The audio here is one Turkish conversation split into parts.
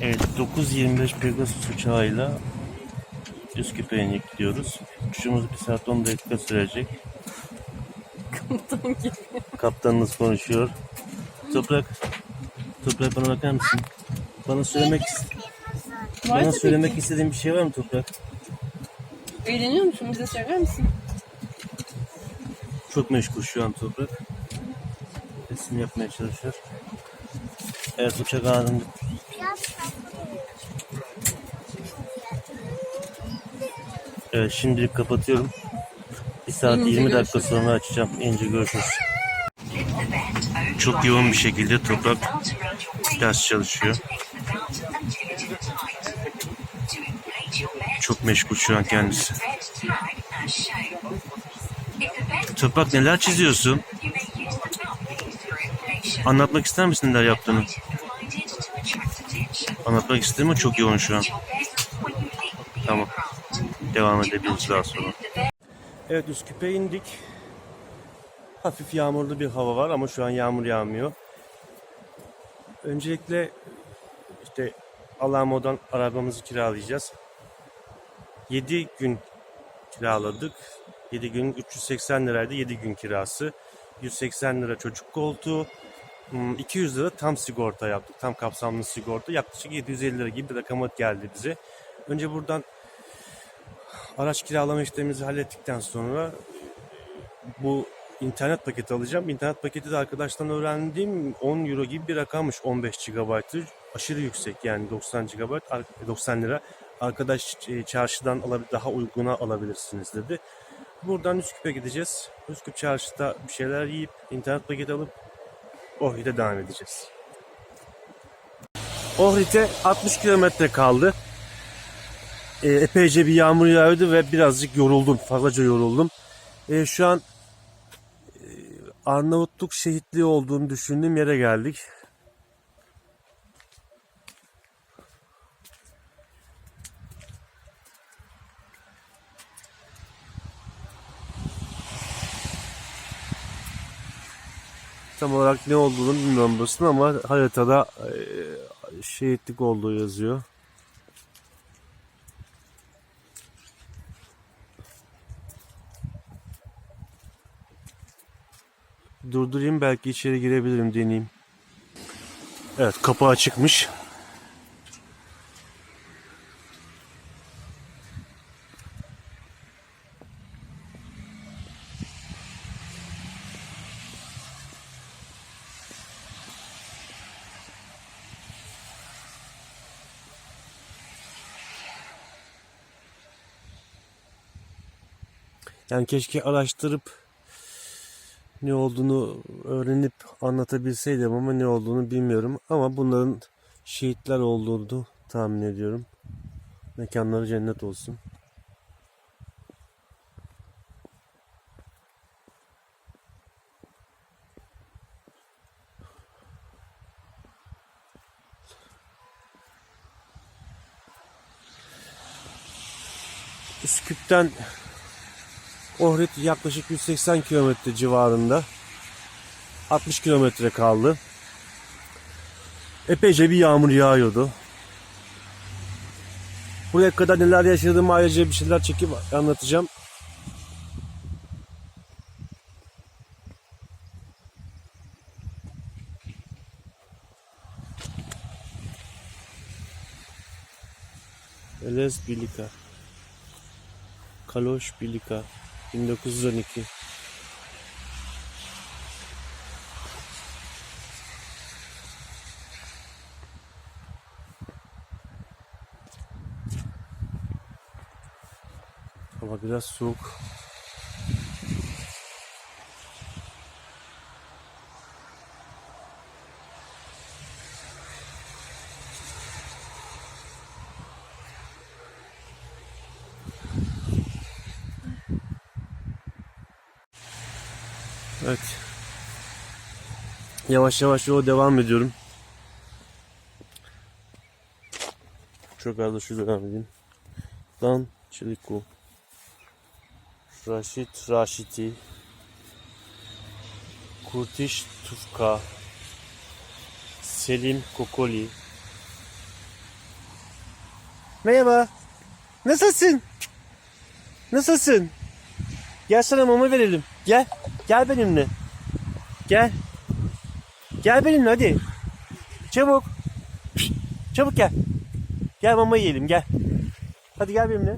Evet 9.25 Pegasus uçağıyla Üsküp'e gidiyoruz. Uçuşumuz 1 saat 10 dakika sürecek. Komutan gibi. Kaptanınız konuşuyor. Toprak, Toprak bana bakar mısın? Bana söylemek Var bana tabii söylemek ki. istediğin bir şey var mı Toprak? Eğleniyor musun? Bize söyler misin? Çok meşgul şu an Toprak. Resim yapmaya çalışıyor. Evet uçak anında Evet şimdilik kapatıyorum. Bir saat İnce 20 dakika görüşürüz. sonra açacağım. İnce görüşürüz. Çok yoğun bir şekilde toprak ders çalışıyor. Çok meşgul şu an kendisi. Toprak neler çiziyorsun? Anlatmak ister misin neler yaptığını? Anlatmak istedim ama çok yoğun şu an. Tamam. Devam edebiliriz daha sonra. Evet Üsküp'e indik. Hafif yağmurlu bir hava var ama şu an yağmur yağmıyor. Öncelikle işte Alamo'dan arabamızı kiralayacağız. 7 gün kiraladık. 7 gün 380 liraydı 7 gün kirası. 180 lira çocuk koltuğu. Hmm, 200 lira tam sigorta yaptık. Tam kapsamlı sigorta. Yaklaşık 750 lira gibi bir rakama geldi bize. Önce buradan araç kiralama işlemimizi hallettikten sonra bu internet paketi alacağım. İnternet paketi de arkadaştan öğrendiğim 10 euro gibi bir rakammış 15 GB'ı. Aşırı yüksek yani 90 GB, ar- 90 lira. Arkadaş e, çarşıdan alabilir, daha uyguna alabilirsiniz dedi. Buradan Üsküp'e gideceğiz. Üsküp çarşıda bir şeyler yiyip internet paketi alıp Ohrid'e devam edeceğiz. Ohrid'e 60 kilometre kaldı. E, epeyce bir yağmur yağıyordu ve birazcık yoruldum. Fazlaca yoruldum. E, şu an e, Arnavutluk şehitliği olduğunu düşündüğüm yere geldik. Tam olarak ne olduğunu bilmiyorum burasının ama haritada e, şehitlik olduğu yazıyor. Durdurayım belki içeri girebilirim deneyeyim. Evet kapı açıkmış. Yani keşke araştırıp ne olduğunu öğrenip anlatabilseydim ama ne olduğunu bilmiyorum. Ama bunların şehitler olduğunu tahmin ediyorum. Mekanları cennet olsun. Üsküp'ten Ohrid yaklaşık 180 kilometre civarında. 60 kilometre kaldı. Epeyce bir yağmur yağıyordu. Buraya kadar neler yaşadığımı ayrıca bir şeyler çekip anlatacağım. Elez Bilika Kaloş Bilika 1912 Hava biraz soğuk. Evet. Yavaş yavaş yola devam ediyorum. Çok az da şu devam edeyim. Dan Çeliku. Raşit Raşiti. Kurtiş Tufka. Selim Kokoli. Merhaba. Nasılsın? Nasılsın? Gel sana mama verelim. Gel. Gel benimle. Gel. Gel benimle hadi. Çabuk. Çabuk gel. Gel mama yiyelim gel. Hadi gel benimle.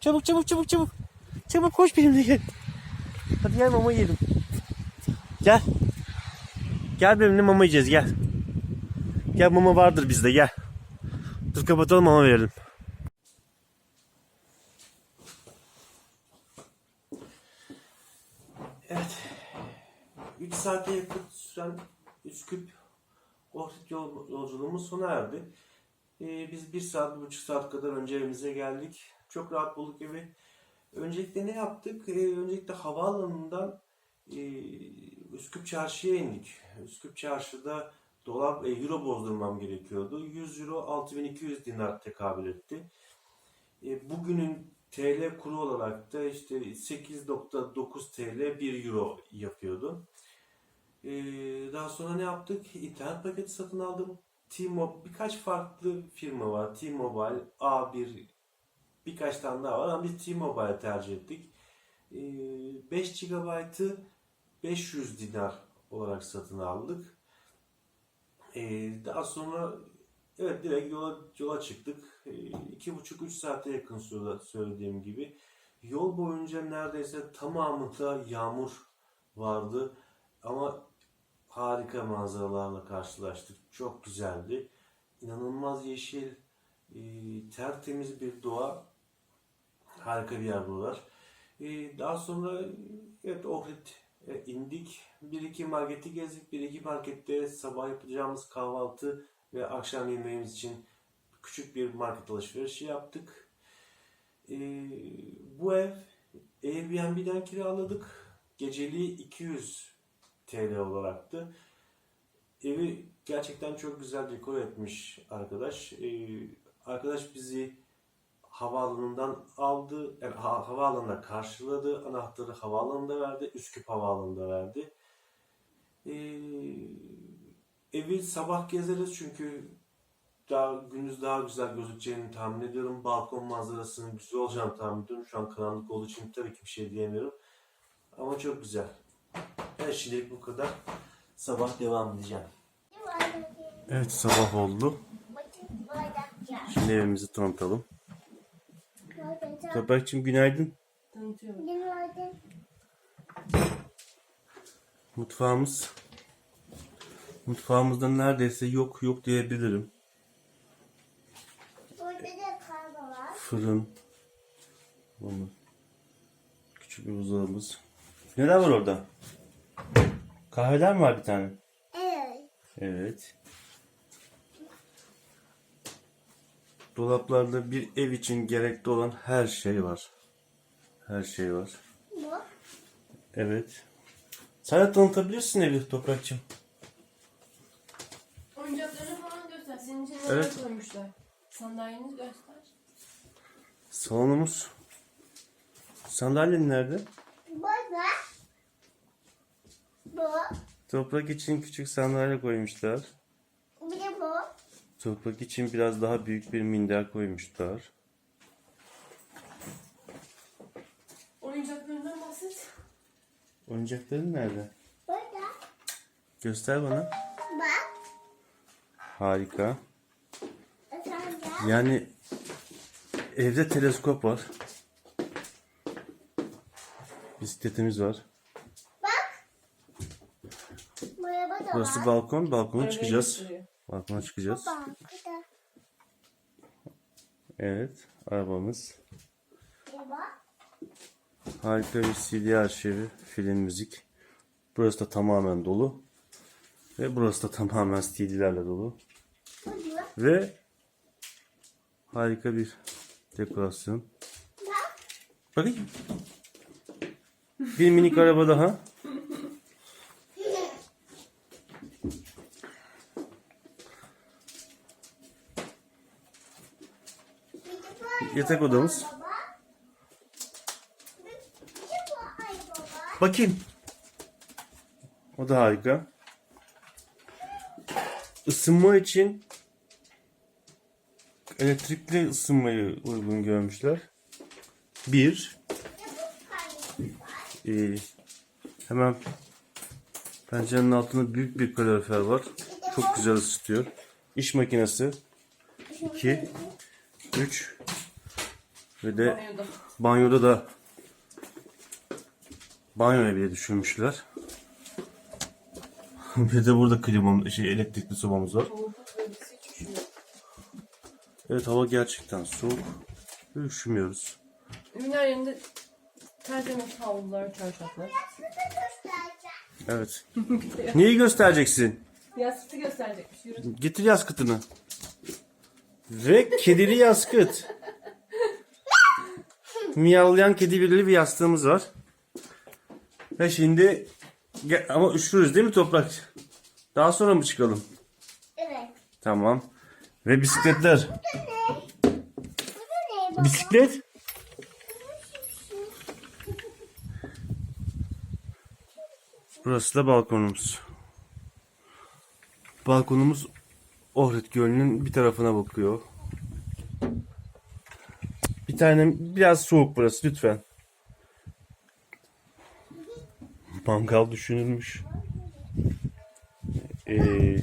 Çabuk çabuk çabuk çabuk. Çabuk koş benimle gel. Hadi gel mama yiyelim. Gel. Gel benimle mama yiyeceğiz gel. Gel mama vardır bizde gel. Dur kapatalım mama verelim. Evet. 3 saate yakın süren Üsküp Ohrid yol, yolculuğumuz sona erdi. Ee, biz 1 saat, 1,5 saat kadar önce evimize geldik. Çok rahat bulduk evi. Öncelikle ne yaptık? Ee, öncelikle havaalanından e, Üsküp Çarşı'ya indik. Üsküp Çarşı'da dolar, e, euro bozdurmam gerekiyordu. 100 euro 6200 dinar tekabül etti. E, bugünün TL kuru olarak da işte 8.9 TL 1 euro yapıyordu. Daha sonra ne yaptık? İnternet paketi satın aldım. T-Mobile birkaç farklı firma var. T-Mobile, A1 birkaç tane daha var ama biz T-Mobile tercih ettik. E, 5 GB'ı 500 dinar olarak satın aldık. Ee, daha sonra evet direkt yola, yola çıktık. Ee, iki buçuk üç saate yakın süre söylediğim gibi. Yol boyunca neredeyse tamamında yağmur vardı. Ama harika manzaralarla karşılaştık. Çok güzeldi. İnanılmaz yeşil, e, tertemiz bir doğa. Harika bir yer buralar. Ee, daha sonra evet Ohrid e, indik. Bir iki marketi gezdik. Bir iki markette sabah yapacağımız kahvaltı ve akşam yemeğimiz için küçük bir market alışverişi yaptık. Ee, bu ev Airbnb'den kiraladık. Geceliği 200 TL olaraktı. Evi gerçekten çok güzel dekor etmiş arkadaş. Ee, arkadaş bizi havaalanından aldı, yani ha- havaalanında karşıladı, anahtarı havaalanında verdi, Üsküp havaalanında verdi. Ee, evi sabah gezeriz çünkü daha gündüz daha güzel gözükeceğini tahmin ediyorum. Balkon manzarasının güzel olacağını tahmin ediyorum. Şu an karanlık olduğu için tabii ki bir şey diyemiyorum. Ama çok güzel. Evet şimdilik bu kadar. Sabah devam edeceğim. Evet sabah oldu. Şimdi evimizi tanıtalım. Toprakçım günaydın. Tanıtıyorum. Mutfağımız mutfağımızda neredeyse yok yok diyebilirim. Burada da var. Fırın. Bunu. Küçük bir buzdolabımız. Neler var orada? Kahveler mi var bir tane? Evet. Evet. Dolaplarda bir ev için gerekli olan her şey var. Her şey var. Bu. Evet. Sen de tanıtabilirsin evi Toprakçım. Oyuncaklarını falan göster. Senin için neler Evet. koymuşlar. Sandalyeni göster. Salonumuz. Sandalyen nerede? Burada. Bu. Toprak için küçük sandalye koymuşlar. Bir de bu. Toprak için biraz daha büyük bir minder koymuşlar. Oyuncaklarından bahset. Oyuncakların nerede? Burada. Göster bana. Bak. Harika. Efendim. Yani evde teleskop var. Bisikletimiz var. Bak. Merhaba da Burası balkon. Balkona çıkacağız. gösteriyor. Balkona çıkacağız. Evet. Arabamız. Harika bir CD arşivi, film, müzik. Burası da tamamen dolu. Ve burası da tamamen CD'lerle dolu. Ve harika bir dekorasyon. Bak. Bakayım. Bir minik araba daha. Bir de bu Yatak odamız. Bakayım. O da harika. Isınma için elektrikli ısınmayı uygun görmüşler. Bir, ee, hemen pencerenin altında büyük bir kalorifer var. Çok güzel ısıtıyor. İş makinesi. 2 3 ve de Banyoda. banyoda da banyoya bile düşünmüşler. bir de burada klimam, şey elektrikli sobamız var. Evet hava gerçekten soğuk. Üşümüyoruz. Her yerinde tertemiz havlular, çarşaflar. Evet. Neyi göstereceksin? Yastığı gösterecekmiş. Yürü. Getir yaskıtını. Ve kedili yaskıt. Miyavlayan kedi birli bir yastığımız var. Ve şimdi ama üşürüz değil mi toprak? Daha sonra mı çıkalım? Evet. Tamam. Ve bisikletler. Bu da ne baba? Bisiklet. Burası da balkonumuz. Balkonumuz Ohrid Gölü'nün bir tarafına bakıyor. Bir tane biraz soğuk burası lütfen. Mangal düşünülmüş. Ee,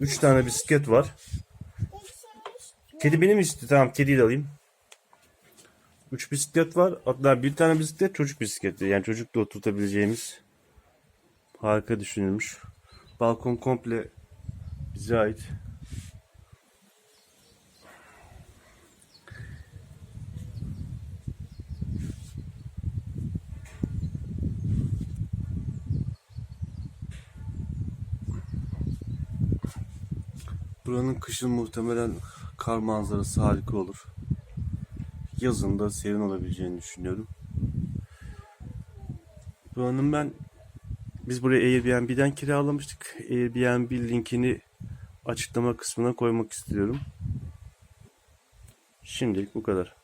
üç tane bisiklet var. Kedi benim istiyor. Tamam kediyi de alayım. Üç bisiklet var. Hatta bir tane bisiklet çocuk bisikleti. Yani çocukla oturtabileceğimiz harika düşünülmüş. Balkon komple bize ait. Buranın kışın muhtemelen kar manzarası harika olur. Yazın da serin olabileceğini düşünüyorum. Buranın ben biz buraya Airbnb'den kiralamıştık. Airbnb linkini açıklama kısmına koymak istiyorum. Şimdilik bu kadar.